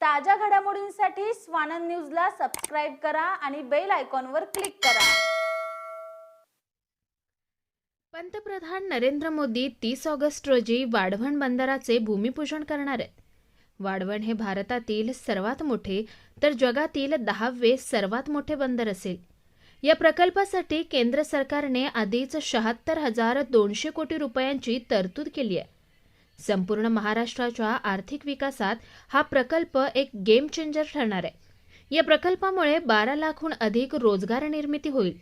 ताज्या घडामोडींसाठी स्वानंद न्यूजला सबस्क्राईब करा आणि बेल आयकॉनवर क्लिक करा. पंतप्रधान नरेंद्र मोदी तीस ऑगस्ट रोजी वाढवण बंदराचे भूमिपूजन करणार आहेत. वाढवण हे भारतातील सर्वात मोठे तर जगातील दहावे सर्वात मोठे बंदर असेल. या प्रकल्पासाठी केंद्र सरकारने आधीच शहात्तर हजार दोनशे कोटी रुपयांची तरतूद केली आहे. संपूर्ण महाराष्ट्राच्या आर्थिक विकासात हा प्रकल्प एक गेम चेंजर ठरणार आहे. या प्रकल्पामुळे बारा लाखहून अधिक रोजगार निर्मिती होईल.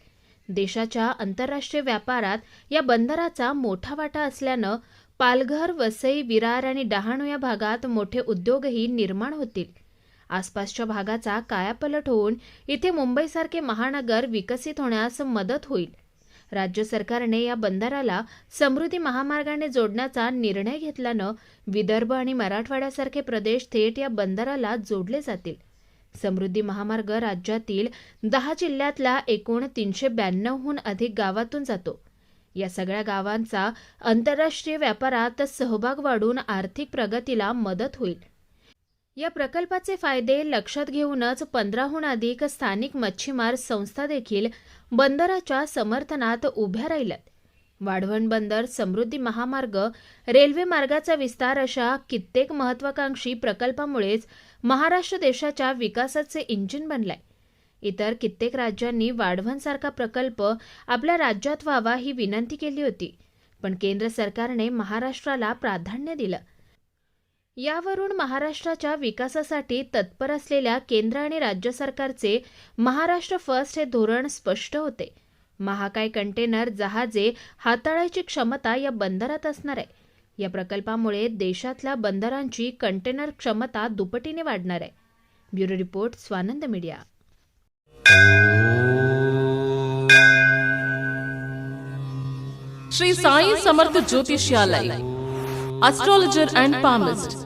देशाच्या आंतरराष्ट्रीय व्यापारात या बंदराचा मोठा वाटा असल्यानं पालघर वसई विरार आणि डहाणू या भागात मोठे उद्योगही निर्माण होतील. आसपासच्या भागाचा कायापलट होऊन इथे मुंबईसारखे महानगर विकसित होण्यास मदत होईल. राज्य सरकारने या बंदराला समृद्धी महामार्गाने जोडण्याचा निर्णय घेतल्यानं विदर्भ आणि मराठवाड्यासारखे प्रदेश थेट या बंदराला जोडले जातील. समृद्धी महामार्ग राज्यातील दहा जिल्ह्यातल्या एकूण तीनशे ब्याण्णवहून अधिक गावातून जातो. या सगळ्या गावांचा आंतरराष्ट्रीय व्यापारात सहभाग वाढून आर्थिक प्रगतीला मदत होईल. या प्रकल्पाचे फायदे लक्षात घेऊनच पंधराहून अधिक स्थानिक मच्छीमार संस्था देखील बंदराच्या समर्थनात उभ्या राहिल्यात. वाढवण बंदर समृद्धी महामार्ग रेल्वे मार्गाचा विस्तार अशा कित्येक महत्वाकांक्षी प्रकल्पामुळेच महाराष्ट्र देशाच्या विकासाचे इंजिन बनलाय. इतर कित्येक राज्यांनी वाढवणसारखा प्रकल्प आपल्या राज्यात व्हावा ही विनंती केली होती पण केंद्र सरकारने महाराष्ट्राला प्राधान्य दिलं. यावरून महाराष्ट्राच्या विकासासाठी तत्पर असलेल्या केंद्र आणि राज्य सरकारचे महाराष्ट्र फर्स्ट हे धोरण स्पष्ट होते. महाकाय कंटेनर जहाजे हाताळायची क्षमता या बंदरात असणार आहे. या प्रकल्पामुळे देशातल्या बंदरांची कंटेनर क्षमता दुपटीने वाढणार आहे. Bureau report Swanand media. Shri Sai Samarth ज्योतिषालय and palmist